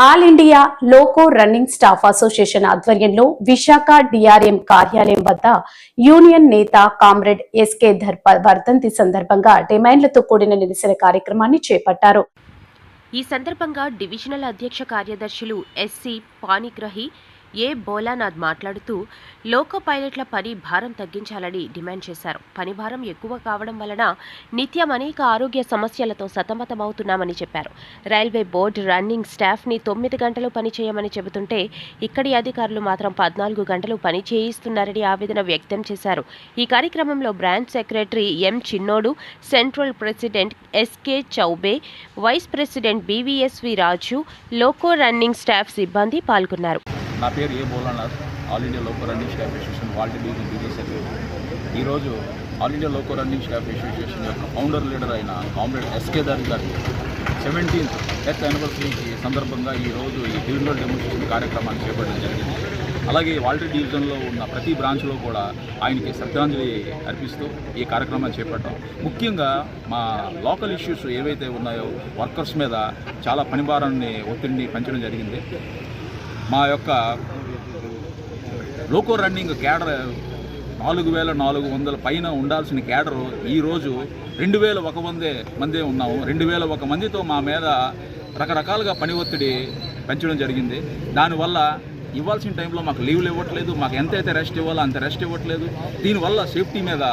All India loco running staff association ఆధ్వర్యంలో Visakha DRM కార్యాలయం వద్ద యూనియన్ నేత కామ్రేడ్ ఎస్కే ధర్ప వర్ధంతి సందర్భంగా డిమాండ్లతో కూడిన నిరసన కార్యక్రమాన్ని చేపట్టారు. ఈ సందర్భంగా డివిజనల్ అధ్యక్ష కార్యదర్శులు ఎస్సీ పాణిగ్రహి ఏ బోలానాథ్ మాట్లాడుతూ లోకో పైలట్ల పని భారం తగ్గించాలని డిమాండ్ చేశారు. పని భారం ఎక్కువ కావడం వలన నిత్యం అనేక ఆరోగ్య సమస్యలతో సతమతమవుతున్నామని చెప్పారు. రైల్వే బోర్డు రన్నింగ్ స్టాఫ్ని తొమ్మిది గంటలు పని చేయమని చెబుతుంటే ఇక్కడి అధికారులు మాత్రం పద్నాలుగు గంటలు పని చేయిస్తున్నారని ఆవేదన వ్యక్తం చేశారు. ఈ కార్యక్రమంలో branch secretary M Chinnodu central president SK Choubey vice president BVSV Raju loco running staff సిబ్బంది పాల్గొన్నారు. నా పేరు A Bholanath. All India loco running staff association Waltair division business secretary ఈరోజు All India loco running staff association యొక్క founder leader అయిన comrade SK Dhari గారి seventeenth death యానివర్సరీకి సందర్భంగా ఈరోజు ఈ డివిజనల్ డెమోన్స్ట్రేషన్ కార్యక్రమాన్ని చేపట్టడం జరిగింది. అలాగే వాల్టీ డివిజన్లో ఉన్న ప్రతి బ్రాంచ్లో కూడా ఆయనకి శ్రద్ధాంజలి అర్పిస్తూ ఈ కార్యక్రమాన్ని చేపట్టాం. ముఖ్యంగా మా లోకల్ ఇష్యూస్ ఏవైతే ఉన్నాయో వర్కర్స్ మీద చాలా పనిభారాన్ని ఒత్తిడిని పెంచడం జరిగింది. మా యొక్క లోకో రన్నింగ్ క్యాడర్ నాలుగు వేల నాలుగు వందల పైన ఉండాల్సిన క్యాడరు ఈరోజు రెండు వేల ఒక మందే మందే ఉన్నాము. రెండు వేల ఒక మందితో మా మీద రకరకాలుగా పని ఒత్తిడి పెంచడం జరిగింది. దానివల్ల ఇవ్వాల్సిన టైంలో మాకు లీవ్లు ఇవ్వట్లేదు మాకు ఎంతైతే రెస్ట్ ఇవ్వాలో అంత రెస్ట్ ఇవ్వట్లేదు. దీనివల్ల సేఫ్టీ మీద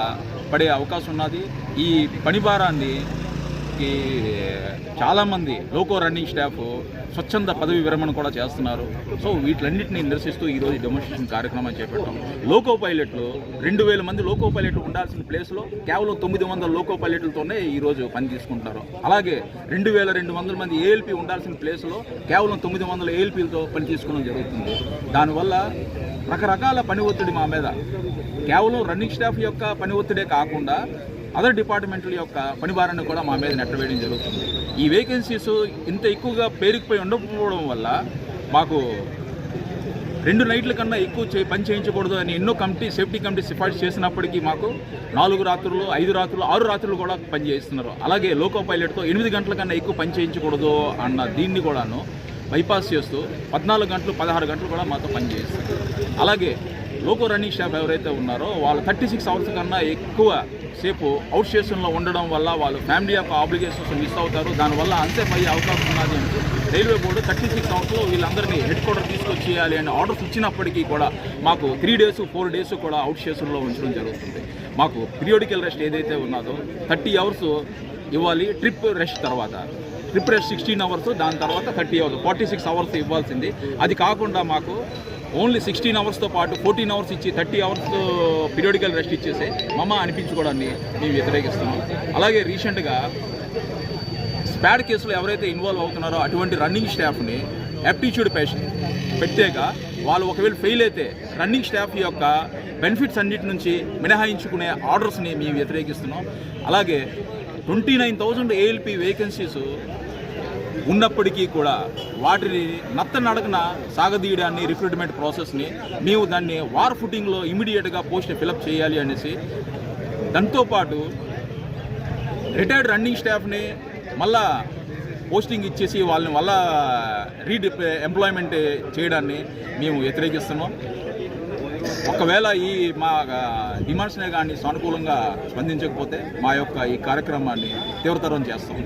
పడే అవకాశం ఉన్నది. ఈ పని భారాన్ని ఈ చాలామంది లోకో రన్నింగ్ స్టాఫ్ స్వచ్ఛంద పదవి విరమణ కూడా చేస్తున్నారు. సో వీటిలన్నింటినీ నిరసిస్తూ ఈరోజు డెమోన్స్ట్రేషన్ కార్యక్రమం చేపట్టాం. లోకో పైలట్లు రెండు వేల మంది లోకో పైలట్లు ఉండాల్సిన ప్లేస్లో కేవలం తొమ్మిది వందల లోకో పైలట్లతోనే ఈరోజు పని తీసుకుంటారు అలాగే రెండు వేల రెండు వందల మంది ఏఎల్పి ఉండాల్సిన ప్లేస్లో కేవలం తొమ్మిది వందల ఏఎల్పీలతో పని తీసుకోవడం జరుగుతుంది. దానివల్ల రకరకాల పని ఒత్తిడి మా మీద. కేవలం రన్నింగ్ స్టాఫ్ యొక్క పని ఒత్తిడే కాకుండా అదర్ డిపార్ట్మెంట్ల యొక్క పనిభారాన్ని కూడా మా మీద నెట్టవేయడం జరుగుతుంది. ఈ వేకెన్సీస్ ఇంత ఎక్కువగా పేరుకుపోయి ఉండకపోవడం వల్ల మాకు రెండు నైట్ల కన్నా ఎక్కువ చే పని చేయించకూడదు అని ఎన్నో కమిటీ సేఫ్టీ కమిటీ సిఫార్సు చేసినప్పటికీ మాకు నాలుగు రాత్రులు ఐదు రాత్రులు ఆరు రాత్రులు కూడా పని చేయిస్తున్నారు. అలాగే లోకో పైలట్తో ఎనిమిది గంటల కన్నా ఎక్కువ పని చేయించకూడదు అన్న దీన్ని కూడాను బైపాస్ చేస్తూ పద్నాలుగు గంటలు పదహారు గంటలు కూడా మాతో పని చేయిస్తారు అలాగే లోకో రన్నింగ్ స్టాఫ్ ఎవరైతే ఉన్నారో వాళ్ళు థర్టీ సిక్స్ అవర్స్ కన్నా ఎక్కువ సేపు అవుట్ స్టేషన్లో ఉండడం వల్ల వాళ్ళు ఫ్యామిలీ యొక్క ఆబ్లిగేషన్స్ మిస్ అవుతారు. దానివల్ల అన్సేఫ్ అయ్యే అవకాశం ఉన్నది అంటే రైల్వే బోర్డు థర్టీ సిక్స్ అవర్స్లో వీళ్ళందరినీ హెడ్ క్వార్టర్ తీసుకొచ్చేయాలి అని ఆర్డర్స్ ఇచ్చినప్పటికీ కూడా మాకు త్రీ డేస్ ఫోర్ డేస్ కూడా అవుట్ స్టేషన్లో ఉంచడం జరుగుతుంది. మాకు పీరియోడికల్ రెస్ట్ ఏదైతే ఉన్నదో థర్టీ అవర్స్ ఇవ్వాలి ట్రిప్ రెస్ట్ తర్వాత. ట్రిప్ రెస్ట్ సిక్స్టీన్ అవర్స్ దాని తర్వాత thirty hours forty six hours ఇవ్వాల్సింది. అది కాకుండా మాకు ఓన్లీ సిక్స్టీన్ అవర్స్తో పాటు ఫోర్టీన్ అవర్స్ ఇచ్చి థర్టీ అవర్స్ పీరియడికల్ రెస్ట్ ఇచ్చేసి మమ్మ అనిపించుకోవడాన్ని మేము వ్యతిరేకిస్తున్నాం. అలాగే రీసెంట్గా స్పాడ్ కేసులో ఎవరైతే ఇన్వాల్వ్ అవుతున్నారో అటువంటి రన్నింగ్ స్టాఫ్ని యాప్టిట్యూడ్ పేషెంట్ పెట్టాక వాళ్ళు ఒకవేళ ఫెయిల్ అయితే రన్నింగ్ స్టాఫ్ యొక్క బెనిఫిట్స్ అన్నిటి నుంచి మినహాయించుకునే ఆర్డర్స్ని మేము వ్యతిరేకిస్తున్నాం. అలాగే twenty nine thousand ALP vacancies ఉన్నప్పటికీ కూడా వాటిని నత్త నడకన సాగదీయడాన్ని రిక్రూట్మెంట్ ప్రాసెస్ని మేము దాన్ని వార్ ఫుటింగ్లో ఇమీడియట్గా పోస్ట్ ఫిలప్ చేయాలి అనేసి దాంతోపాటు రిటైర్డ్ రన్నింగ్ స్టాఫ్ని మళ్ళా పోస్టింగ్ ఇచ్చేసి వాళ్ళని వల్ల రీడి ఎంప్లాయ్మెంట్ చేయడాన్ని మేము వ్యతిరేకిస్తున్నాం. ఒకవేళ ఈ మా డిమాండ్స్నే కానీ సానుకూలంగా స్పందించకపోతే మా యొక్క ఈ కార్యక్రమాన్ని తీవ్రతరం చేస్తాం